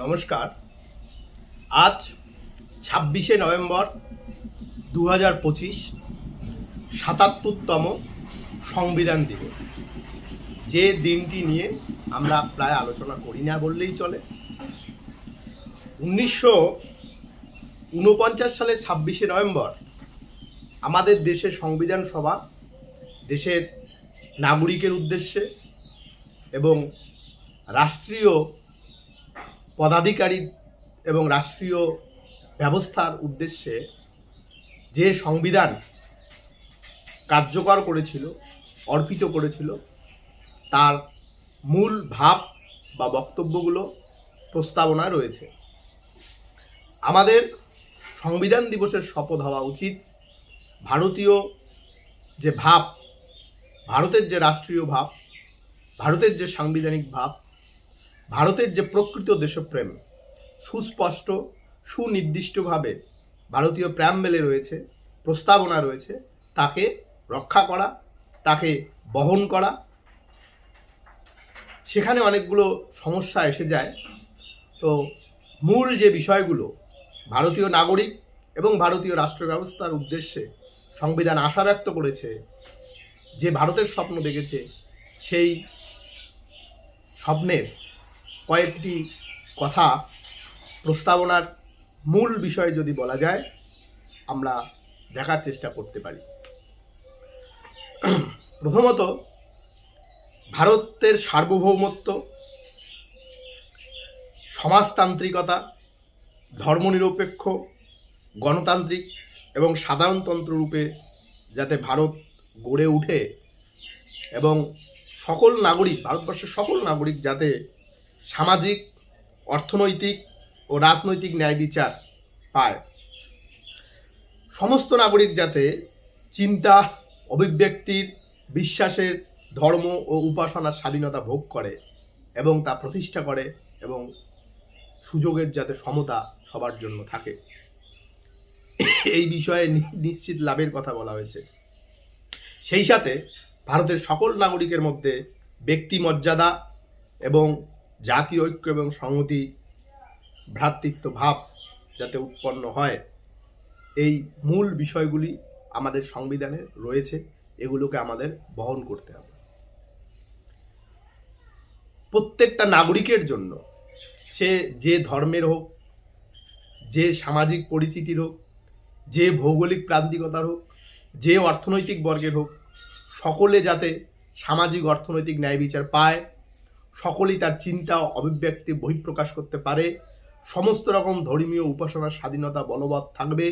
নমস্কার। আজ ছাব্বিশে নভেম্বর দু হাজার পঁচিশ সাতাত্তরতম সংবিধান দিবস। যে দিনটি নিয়ে আমরা প্রায় আলোচনা করি না বললেই চলে। উনিশশো উনপঞ্চাশ সালের ছাব্বিশে নভেম্বর আমাদের দেশের সংবিধান সভা দেশের নাগরিকের উদ্দেশ্যে এবং রাষ্ট্রীয় পদাধিকারী এবং রাষ্ট্রীয় ব্যবস্থার উদ্দেশ্যে যে সংবিধান কার্যকর করেছিল, অর্পিত করেছিল, তার মূল ভাব বা বক্তব্যগুলো প্রস্তাবনায় রয়েছে। আমাদের সংবিধান দিবসের শপথ হওয়া উচিত। ভারতীয় যে ভাব, ভারতের যে রাষ্ট্রীয় ভাব, ভারতের যে সাংবিধানিক ভাব ভারতের যে প্রকৃত দেশপ্রেম, সুস্পষ্ট, সুনির্দিষ্টভাবে ভারতীয় প্র্যাম্বেলে রয়েছে, প্রস্তাবনা রয়েছে, তাকে রক্ষা করা, তাকে বহন করা। সেখানে অনেকগুলো সমস্যা এসে যায়। তো মূল যে বিষয়গুলো, ভারতীয় নাগরিক এবং ভারতীয় রাষ্ট্র ব্যবস্থার উদ্দেশ্যে সংবিধান আশা ব্যক্ত করেছে, যে ভারতের স্বপ্ন দেখেছে, সেই স্বপ্নের কয়েকটি কথা প্রস্তাবনার মূল বিষয় যদি বলা যায়, আমরা দেখার চেষ্টা করতে পারি। প্রথমত, ভারতের সার্বভৌমত্ব, সমাজতান্ত্রিকতা, ধর্মনিরপেক্ষ, গণতান্ত্রিক এবং সাধারণতন্ত্র রূপে যাতে ভারত গড়ে ওঠে এবং সকল নাগরিক, ভারতবর্ষের সকল নাগরিক যাতে সামাজিক, অর্থনৈতিক ও রাজনৈতিক ন্যায় বিচার পায়। সমস্ত নাগরিক যাতে চিন্তা, অভিব্যক্তির, বিশ্বাসের ধর্ম ও উপাসনার স্বাধীনতা ভোগ করে এবং তা প্রতিষ্ঠা করে এবং সুযোগের যাতে সমতা সবার জন্য থাকে। এই বিষয়ে নিশ্চিত লাভের কথা বলা হয়েছে। সেই সাথে ভারতের সকল নাগরিকের মধ্যে ব্যক্তি মর্যাদা এবং জাতীয় ঐক্য এবং সংহতি, ভ্রাতৃত্ব, ভাব যাতে উৎপন্ন হয়, এই মূল বিষয়গুলি আমাদের সংবিধানে রয়েছে। এগুলোকে আমাদের বহন করতে হবে। প্রত্যেকটা নাগরিকের জন্য সে যে ধর্মের হোক, যে সামাজিক পরিচিতির হোক, যে ভৌগোলিক প্রান্তিকতার হোক, যে অর্থনৈতিক বর্গের হোক, সকলে যাতে সামাজিক, অর্থনৈতিক ন্যায় বিচার পায় সকলেই তার চিন্তা অভিব্যক্তি বহিঃপ্রকাশ করতে পারে। সমস্ত রকম ধর্মীয় উপাসনার স্বাধীনতা, বলবৎ থাকবে।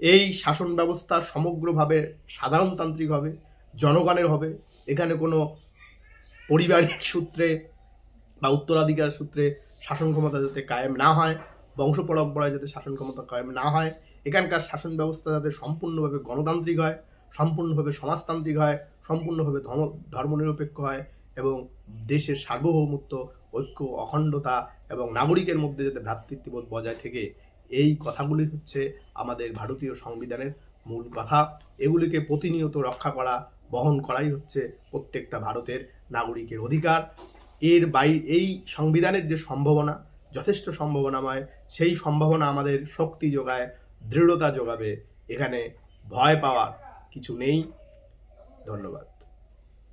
এই শাসন ব্যবস্থা সমগ্রভাবে সাধারণতান্ত্রিক হবে, জনগণের হবে। এখানে কোনো পারিবারিক সূত্রে বা উত্তরাধিকার সূত্রে শাসন ক্ষমতা যাতে কায়েম না হয়, বংশ পরম্পরায় যাতে শাসন ক্ষমতা কায়েম না হয়, এখানকার শাসন ব্যবস্থা যাতে সম্পূর্ণভাবে গণতান্ত্রিক হয়, সম্পূর্ণভাবে সমাজতান্ত্রিক হয়, সম্পূর্ণভাবে ধর্ম, ধর্মনিরপেক্ষ হয় এবং দেশের সার্বভৌমত্ব, ঐক্য, অখণ্ডতা এবং নাগরিকের মধ্যে যাতে ভ্রাতৃত্ববোধ বজায় থেকে, এই কথাগুলি হচ্ছে আমাদের ভারতীয় সংবিধানের মূল কথা। এগুলিকে প্রতিনিয়ত রক্ষা করা, বহন করাই হচ্ছে প্রত্যেকটা ভারতের নাগরিকের অধিকার। এর বাই, এই সংবিধানের যে সম্ভাবনা, যথেষ্ট সম্ভাবনাময়, সেই সম্ভাবনা আমাদের শক্তি যোগায়, দৃঢ়তা যোগাবে, এখানে ভয় পাওয়ার কিছু নেই। ধন্যবাদ।